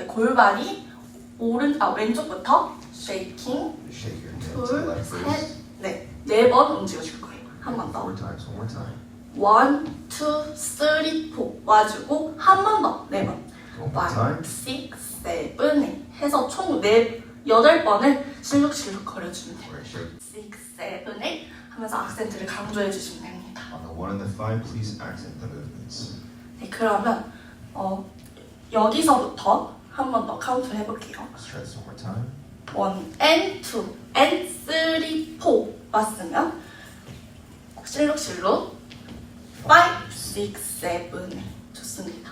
때 골반이 오른 아 왼쪽부터 shaking Shake your head 둘, to like 셋, this. 넷. 네번 움직여 줄 거예요. 한 번 더. Four times. One more time. 원, 투, 쓰리, 포 와주고 한 번 더. 네 번. One more 5, time. 6, 7, 8 해서 총 네, 여덟 번을 실룩실룩 거려주면 돼요. Alright, shake. 6, 7, 8 하면서 악센트를 강조해 주시면 됩니다. On the one and the five, please accent the movements. 네, 그러면 어, 여기서부터 한 번 더 카운트 해볼게요. This one more time. 1 and 2 and 3, 4 왔으면 실룩실룩 5, 6, 7, 8 좋습니다.